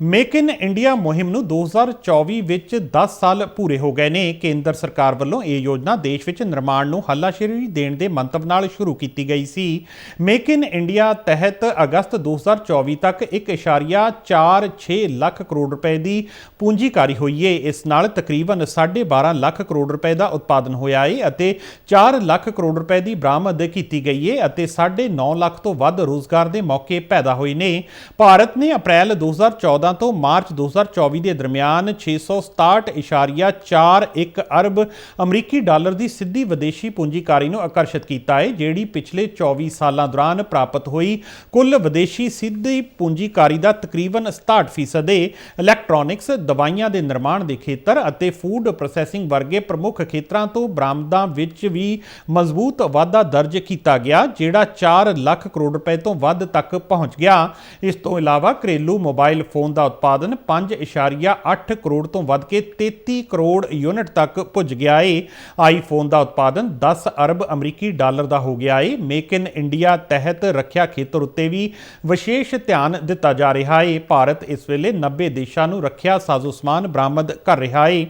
Make in India ਮੁਹਿੰਮ ਨੂੰ 2024 ਵਿੱਚ 10 ਸਾਲ ਪੂਰੇ ਹੋ ਗਏ ਨੇ। ਕੇਂਦਰ ਸਰਕਾਰ ਵੱਲੋਂ ਇਹ ਯੋਜਨਾ ਦੇਸ਼ ਵਿੱਚ ਨਿਰਮਾਣ ਨੂੰ ਹੱਲਾਸ਼ੇਰੀ ਦੇਣ ਦੇ ਮੰਤਵ ਨਾਲ ਸ਼ੁਰੂ ਕੀਤੀ ਗਈ ਸੀ। ਮੇਕ ਇਨ ਇੰਡੀਆ ਤਹਿਤ ਅਗਸਤ 2024 ਤੱਕ 1.46 ਲੱਖ ਕਰੋੜ ਰੁਪਏ ਦੀ ਪੂੰਜੀਕਾਰੀ ਹੋਈ ਏ। ਇਸ ਨਾਲ ਤਕਰੀਬਨ 12.5 ਲੱਖ ਕਰੋੜ ਰੁਪਏ ਦਾ ਉਤਪਾਦਨ ਹੋਇਆ ਏ ਅਤੇ 4 ਲੱਖ ਕਰੋੜ ਰੁਪਏ ਦੀ ਬਰਾਮਦ ਕੀਤੀ ਗਈ ਏ ਅਤੇ 9.5 ਲੱਖ ਤੋਂ ਵੱਧ ਰੋਜ਼ਗਾਰ ਦੇ ਮੌਕੇ ਪੈਦਾ ਹੋਏ ਨੇ। ਭਾਰਤ ਨੇ ਅਪ੍ਰੈਲ 2014 ਤੋਂ ਮਾਰਚ 2024 ਦੇ ਦਰਮਿਆਨ 667.41 ਅਰਬ ਅਮਰੀਕੀ ਡਾਲਰ ਦੀ ਸਿੱਧੀ ਵਿਦੇਸ਼ੀ ਪੂੰਜੀਕਾਰੀ ਨੂੰ ਆਕਰਸ਼ਿਤ ਕੀਤਾ ਹੈ, ਜਿਹੜੀ ਪਿਛਲੇ 24 ਸਾਲਾਂ ਦੌਰਾਨ ਪ੍ਰਾਪਤ ਹੋਈ ਕੁੱਲ ਵਿਦੇਸ਼ੀ ਸਿੱਧੀ ਪੂੰਜੀਕਾਰੀ ਦਾ ਤਕਰੀਬਨ 67% ਹੈ ਇਲੈਕਟ੍ਰੋਨਿਕਸ, ਦਵਾਈਆਂ ਦੇ ਨਿਰਮਾਣ ਦੇ ਖੇਤਰ ਅਤੇ ਫੂਡ ਪ੍ਰੋਸੈਸਿੰਗ ਵਰਗੇ ਪ੍ਰਮੁੱਖ ਖੇਤਰਾਂ ਤੋਂ ਬਰਾਮਦਾਂ ਵਿੱਚ ਵੀ ਮਜ਼ਬੂਤ ਵਾਧਾ ਦਰਜ ਕੀਤਾ ਗਿਆ, ਜਿਹੜਾ 4 ਲੱਖ ਕਰੋੜ ਰੁਪਏ ਤੋਂ ਵੱਧ ਤੱਕ ਪਹੁੰਚ ਗਿਆ। ਇਸ ਤੋਂ ਇਲਾਵਾ ਘਰੇਲੂ ਮੋਬਾਈਲ ਫੋਨ ਦਾ ਉਤਪਾਦਨ 5.8 ਕਰੋੜ ਤੋਂ ਵੱਧ ਕੇ 33 ਕਰੋੜ ਯੂਨਿਟ ਤੱਕ ਪੁੱਜ ਗਿਆ ਏ। ਆਈਫੋਨ ਦਾ ਉਤਪਾਦਨ 10 ਅਰਬ ਅਮਰੀਕੀ ਡਾਲਰ ਦਾ ਹੋ ਗਿਆ ਏ। ਮੇਕ ਇਨ ਇੰਡੀਆ ਤਹਿਤ ਰੱਖਿਆ ਖੇਤਰ ਉੱਤੇ ਵੀ ਵਿਸ਼ੇਸ਼ ਧਿਆਨ ਦਿੱਤਾ ਜਾ ਰਿਹਾ ਏ। ਭਾਰਤ ਇਸ ਵੇਲੇ 90 ਦੇਸ਼ਾਂ ਨੂੰ ਰੱਖਿਆ ਸਾਜ਼ੋ ਸਮਾਨ ਬਰਾਮਦ ਕਰ ਰਿਹਾ ਏ।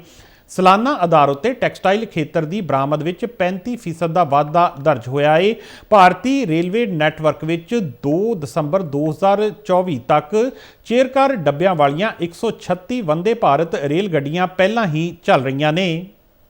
ਸਾਲਾਨਾ ਆਧਾਰ ਉੱਤੇ ਟੈਕਸਟਾਈਲ ਖੇਤਰ ਦੀ ਬਰਾਮਦ ਵਿੱਚ 35% ਦਾ ਵਾਧਾ ਦਰਜ ਹੋਇਆ ਏ। ਭਾਰਤੀ ਰੇਲਵੇ ਨੈਟਵਰਕ ਵਿੱਚ 2 ਦਸੰਬਰ 2024 ਤੱਕ ਚੇਅਰਕਾਰ ਡੱਬਿਆਂ ਵਾਲੀਆਂ 136 ਵੰਦੇ ਭਾਰਤ ਰੇਲ ਗੱਡੀਆਂ ਪਹਿਲਾਂ ਹੀ ਚੱਲ ਰਹੀਆਂ ਨੇ।